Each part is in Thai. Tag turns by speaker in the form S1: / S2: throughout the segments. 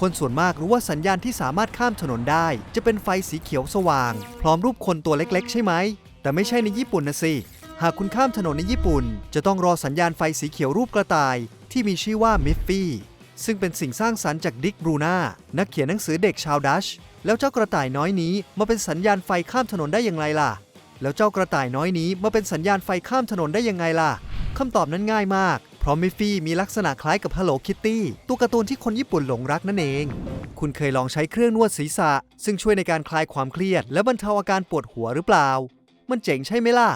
S1: คนส่วนมากรู้ว่าสัญญาณที่สามารถข้ามถนนได้ จะเป็นไฟสีเขียวสว่าง พร้อมรูปคนตัวเล็กๆ ใช่ไหม แต่ไม่ใช่ในญี่ปุ่นนะสิ หากคุณข้ามถนนในญี่ปุ่น จะต้องรอสัญญาณไฟสีเขียวรูปกระต่าย ที่มีชื่อว่ามิฟฟี่ซึ่งเป็นสิ่งสร้างสรรค์จากดิกบรูนานักเขียนหนังสือเด็กชาวดัช แล้วเจ้ากระต่ายน้อยนี้มาเป็นสัญญาณไฟข้ามถนนได้อย่างไรล่ะ แล้วเจ้ากระต่ายน้อยนี้มาเป็นสัญญาณไฟข้ามถนนได้ยังไงล่ะคำตอบนั้นง่ายมาก ราะมิฟฟี่มีลักษณะคล้ายกับ Hello Kitty ตัวการ์ตูนที่คนญี่ปุ่นหลงรักนั่นเอง คุณเคยลองใช้เครื่องนวดศีรษะ ซึ่งช่วยในการคลายความเครียด และบรรเทาอาการปวดหัวหรือเปล่า มันเจ๋งใช่ไหมล่ะ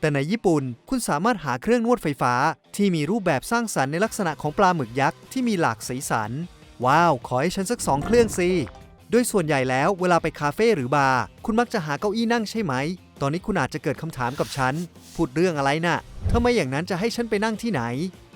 S1: แต่ในญี่ปุ่นคุณสามารถหาเครื่องนวดไฟฟ้า ที่มีรูปแบบสร้างสรรค์ในลักษณะของปลาหมึกยักษ์ที่มีหลากสีสัน ว้าว ขอให้ฉันสักสองเครื่องสิโดยส่วนใหญ่แล้วเวลาไปคาเฟ่หรือบาร์คุณมักจะหาเก้าอี้นั่งใช่ไหม ตอนนี้คุณอาจจะเกิดคำถามกับฉัน พูดเรื่องอะไรน่ะทำไมอย่างนั้นจะให้ฉันไปนั่งที่ไหน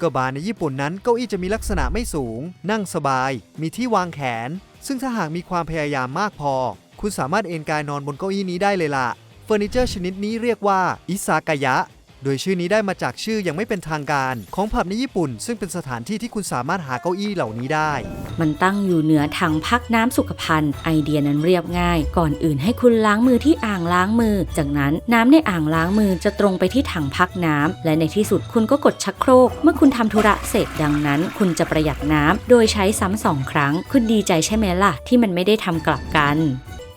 S1: ก็บาร์ในญี่ปุ่นนั้นเก้าอี้จะมีลักษณะไม่สูง นั่งสบาย มีที่วางแขน ซึ่งถ้าหากมีความพยายามมากพอ คุณสามารถเอนกายนอนบนเก้าอี้นี้ได้เลยล่ะเฟอร์นิเจอร์ชนิดนี้เรียกว่าอิซากายะ โดยชื่อนี้ได้มาจากชื่อยังไม่เป็นทางการของผับในญี่ปุ่น ซึ่งเป็นสถานที่ที่คุณสามารถหาเก้าอี้เหล่านี้ได้
S2: มันตั้งอยู่เหนือถังพักน้ำสุขภัณฑ์ไอเดียนั้นเรียบง่าย ก่อนอื่นให้คุณล้างมือที่อ่างล้างมือ จากนั้นน้ำในอ่างล้างมือจะตรงไปที่ถังพักน้ำและในที่สุดคุณก็กดชักโครก เมื่อคุณทำธุระเสร็จดังนั้น คุณจะประหยัดน้ำโดยใช้ซ้ำสองครั้ง คุณดีใจใช่ไหมล่ะ ที่มันไม่ได้ทำกลับกัน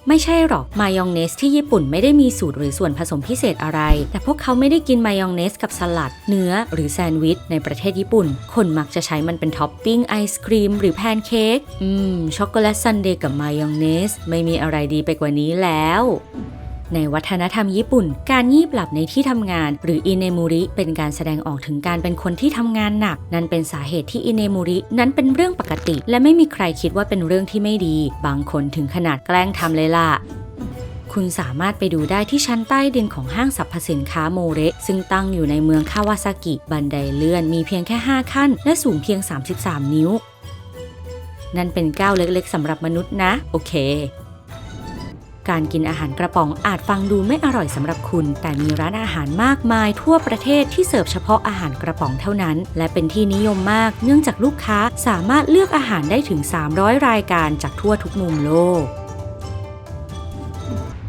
S2: ไม่ใช่หรอก มายองเนสที่ญี่ปุ่นไม่ได้มีสูตรหรือส่วนผสมพิเศษอะไร แต่พวกเขาไม่ได้กินมายองเนสกับสลัด เนื้อหรือแซนด์วิชในประเทศญี่ปุ่น คนมักจะใช้มันเป็นท็อปปิ้งไอศครีมหรือแพนเค้ก อืม ช็อกโกแลตซันเดย์กับมายองเนส ไม่มีอะไรดีไปกว่านี้แล้ว ในวัฒนธรรมญี่ปุ่น การงีบหลับในที่ทำงาน หรืออินเนมูริเป็นการแสดงออกถึงการเป็นคนที่ทำงานหนัก นั่นเป็นสาเหตุที่อินเนมูรินั้นเป็นเรื่องปกติ และไม่มีใครคิดว่าเป็นเรื่องที่ไม่ดี บางคนถึงขนาดแกล้งทำเลยล่ะคุณสามารถไปดูได้ที่ชั้นใต้ดินของห้างสรรพสินค้าโมเระซึ่งตั้งอยู่ในเมืองคาวาซากิ บันไดเลื่อนมีเพียงแค่ 5 ขั้น และสูงเพียง 33 นิ้ว นั่นเป็นก้าวเล็กๆสำหรับมนุษย์นะ โอเค การกินอาหารกระป๋องอาจฟังดูไม่อร่อยสำหรับคุณ แต่มีร้านอาหารมากมายทั่วประเทศที่เสิร์ฟเฉพาะอาหารกระป๋องเท่านั้น และเป็นที่นิยมมาก เนื่องจากลูกค้าสามารถเลือกอาหารได้ถึง 300 รายการจากทั่วทุกมุมโลก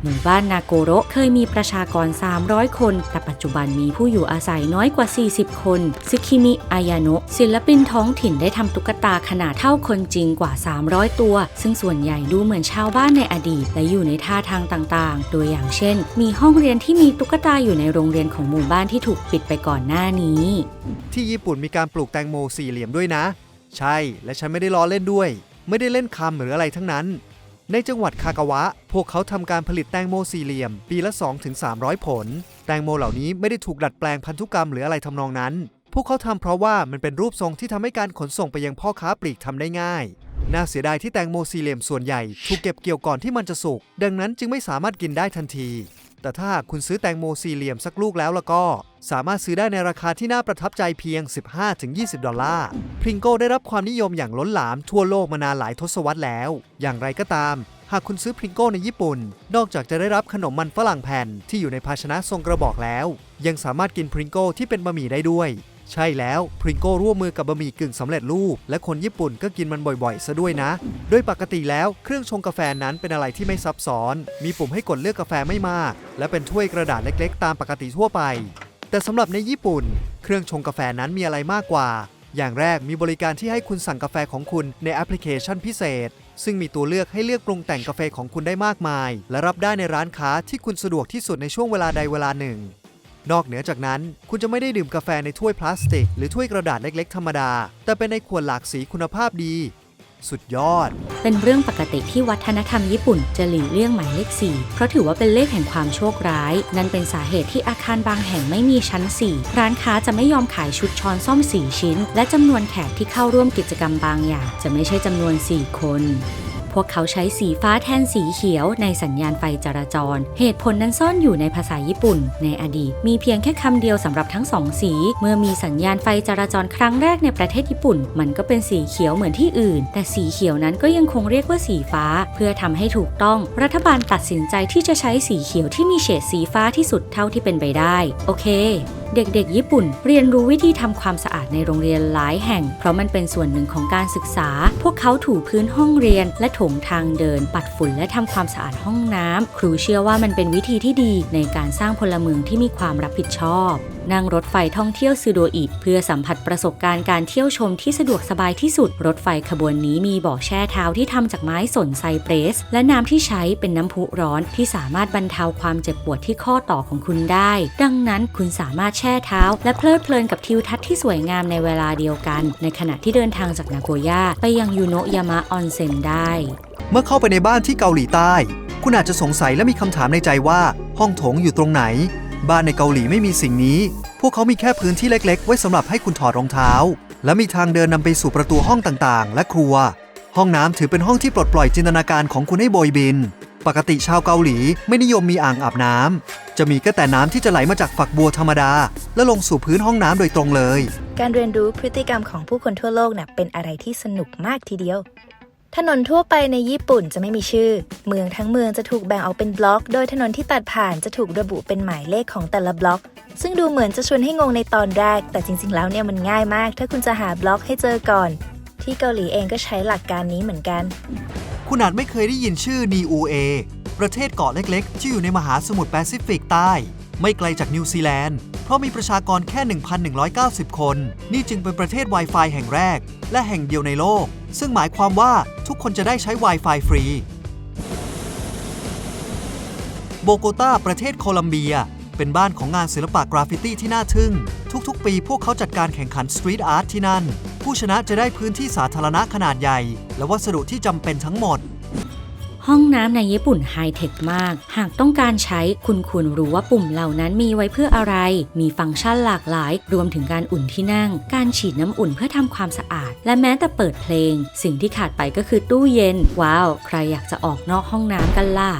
S2: หมู่บ้านนาโกโรเคยมีประชากร 300 คน แต่ปัจจุบันมีผู้อยู่อาศัยน้อยกว่า 40 คน ซึคิมิ อายาโนะ ศิลปินท้องถิ่นได้ทำตุ๊กตาขนาดเท่าคนจริงกว่า 300 ตัว ซึ่งส่วนใหญ่ดูเหมือนชาวบ้านในอดีต และอยู่ในท่าทางต่างๆ โดยอย่างเช่น มีห้องเรียนที่มีตุ๊กตาอยู่ในโรงเรียนของหมู่บ้านที่ถูกปิดไปก่อนหน้านี้
S1: ที่ญี่ปุ่นมีการปลูกแตงโมสี่เหลี่ยมด้วยนะ ใช่ และฉันไม่ได้ล้อเล่นด้วย ไม่ได้เล่นคำหรืออะไรทั้งนั้น ในจังหวัดคากาวะ พวกเขาทำการผลิตแตงโมสี่เหลี่ยม ปีละ 2-300 ผล แตงโมเหล่านี้ไม่ได้ถูกดัดแปลงพันธุกรรมหรืออะไรทำนองนั้น พวกเขาทำเพราะว่ามันเป็นรูปทรงที่ทำให้การขนส่งไปยังพ่อค้าปลีกทำได้ง่าย น่าเสียดายที่แตงโมสี่เหลี่ยมส่วนใหญ่ถูกเก็บเกี่ยวก่อนที่มันจะสุก ดังนั้นจึงไม่สามารถกินได้ทันที แต่ถ้าคุณซื้อแตงโมสี่เหลี่ยมสักลูกแล้วแล้วก็ สามารถซื้อได้ในราคาที่น่าประทับใจเพียง 15-20 ดอลลาร์พริงโก้ได้รับความนิยมอย่างล้นหลามทั่วโลกมานานหลายทศวรรษแล้ว อย่างไรก็ตาม หากคุณซื้อพริงโก้ในญี่ปุ่น นอกจากจะได้รับขนมมันฝรั่งแผ่นที่อยู่ในภาชนะทรงกระบอกแล้ว ยังสามารถกินพริงโก้ที่เป็นบะหมี่ได้ด้วย ใช่แล้วพริงโก้ร่วมมือกับบะหมี่กึ่งสำเร็จรูป และคนญี่ปุ่นก็กินมันบ่อยๆซะด้วยนะ โดยปกติแล้วเครื่องชงกาแฟนั้นเป็นอะไรที่ไม่ซับซ้อน มีปุ่มให้กดเลือกกาแฟไม่มาก และเป็นถ้วยกระดาษเล็ก ๆ ตามปกติทั่วไป แต่สำหรับในญี่ปุ่น เครื่องชงกาแฟนั้นมีอะไรมากกว่า อย่างแรกมีบริการที่ให้คุณสั่งกาแฟของคุณในแอปพลิเคชันพิเศษ ซึ่งมีตัวเลือกให้เลือกปรุงแต่งกาแฟของคุณได้มากมาย และรับได้ในร้านค้าที่คุณสะดวกที่สุดในช่วงเวลาใดเวลาหนึ่ง นอกเหนือจากนั้น คุณจะไม่ได้ดื่มกาแฟในถ้วยพลาสติก หรือถ้วยกระดาษเล็ก ๆ ธรรมดา แต่เป็นในขวดหลากสีคุณภาพดี สุดยอด
S2: เป็นเรื่องปกติที่วัฒนธรรมญี่ปุ่นจะหลีกเลี่ยงหมายเลข 4 เพราะถือว่าเป็นเลขแห่งความโชคร้าย นั่นเป็นสาเหตุที่อาคารบางแห่งไม่มีชั้น 4 ร้านค้าจะไม่ยอมขายชุดช้อนซ่อม 4 ชิ้น และจำนวนแขกที่เข้าร่วมกิจกรรมบางอย่าง จะไม่ใช่จำนวน 4 คน พวกเขาใช้สีฟ้าแทนสีเขียวในสัญญาณไฟจราจร เหตุผลนั้นซ่อนอยู่ในภาษาญี่ปุ่น ในอดีต มีเพียงแค่คำเดียวสำหรับทั้งสองสี เมื่อมีสัญญาณไฟจราจรครั้งแรกในประเทศญี่ปุ่น มันก็เป็นสีเขียวเหมือนที่อื่น แต่สีเขียวนั้นก็ยังคงเรียกว่าสีฟ้า เพื่อทำให้ถูกต้อง รัฐบาลตัดสินใจที่จะใช้สีเขียวที่มีเฉดสีฟ้าที่สุดเท่าที่เป็นไปได้ โอเคเด็กๆ ญี่ปุ่น เรียนรู้วิธีทำความสะอาดในโรงเรียนหลายแห่ง เพราะมันเป็นส่วนหนึ่งของการศึกษา พวกเขาถูพื้นห้องเรียนและถงทางเดิน ปัดฝุ่นและทำความสะอาดห้องน้ำครูเชื่อว่ามันเป็นวิธีที่ดีในการสร้างพลเมืองที่มีความรับผิดชอบ นั่งรถไฟท่องเที่ยวซูโดอิเพื่อสัมผัสประสบการณ์การเที่ยวชมที่สะดวกสบายที่สุด รถไฟขบวนนี้มีเบาะแช่เท้าที่ทำจากไม้สนไซเปรส และน้ำที่ใช้เป็นน้ำพุร้อนที่สามารถบรรเทาความเจ็บปวดที่ข้อต่อของคุณได้ ดังนั้นคุณสามารถแช่เท้า และเพลิดเพลินกับทิวทัศน์ที่สวยงามในเวลาเดียวกัน ในขณะที่เดินทางจากนาโกย่าไปยังยูโนะยามะออนเซ็นได้
S1: เมื่อเข้าไปในบ้านที่เกาหลีใต้ คุณอาจจะสงสัยและมีคำถามในใจว่า ห้องโถงอยู่ตรงไหน บ้านในเกาหลีไม่มีสิ่งนี้ พวกเขามีแค่พื้นที่เล็กๆ ไว้สำหรับให้คุณถอดรองเท้า และมีทางเดินนำไปสู่ประตูห้องต่างๆ และครัว ห้องน้ำถือเป็นห้องที่ปลดปล่อยจินตนาการของคุณให้โบยบิน ปกติชาวเกาหลีไม่นิยมมีอ่างอาบน้ำจะมีก็แต่น้ำที่จะไหลมาจากฝักบัวธรรมดา และลงสู่พื้นห้องน้ำโดยตรงเลย
S3: การเรียนรู้พฤติกรรมของผู้คนทั่วโลกน่ะเป็นอะไรที่สนุกมากทีเดียว ถนนทั่วไปในญี่ปุ่นจะไม่มีชื่อ เมืองทั้งเมืองจะถูกแบ่งออกเป็นบล็อก โดยถนนที่ตัดผ่านจะถูกระบุเป็นหมายเลขของแต่ละบล็อก ซึ่งดูเหมือนจะชวนให้งงในตอนแรก แต่จริงๆ แล้วเนี่ยมันง่ายมาก ถ้าคุณจะหาบล็อกให้เจอก่อน ที่เกาหลีเองก็ใช้หลักการนี้เหมือนกัน
S1: คุณอาจไม่เคยได้ยินชื่อนีอูเอประเทศเกาะเล็กๆ ที่อยู่ในมหาสมุทรแปซิฟิกใต้ ไม่ไกลจากนิวซีแลนด์ เพราะมีประชากรแค่ 1,190 คน นี่จึงเป็นประเทศ Wi-Fi แห่งแรก และแห่งเดียวในโลก ซึ่งหมายความว่าทุกคนจะได้ใช้ Wi-Fi ฟรี โบโกตาประเทศโคลัมเบีย เป็นบ้านของงานศิลปะกราฟฟิตี้ที่น่าทึ่ง ทุกๆ ปีพวกเขาจัดการแข่งขันสตรีทอาร์ตที่นั่น ผู้ชนะจะได้พื้นที่สาธารณะขนาดใหญ่ และวัสดุที่จำเป็นทั้งหมด
S2: ห้องน้ำในญี่ปุ่นไฮเทคมาก หากต้องการใช้คุณควรรู้ว่าปุ่มเหล่านั้นมีไว้เพื่ออะไร มีฟังก์ชันหลากหลาย รวมถึงการอุ่นที่นั่ง การฉีดน้ำอุ่นเพื่อทำความสะอาด และแม้แต่เปิดเพลง สิ่งที่ขาดไปก็คือตู้เย็น ว้าว ใครอยากจะออกนอกห้องน้ำกันล่ะ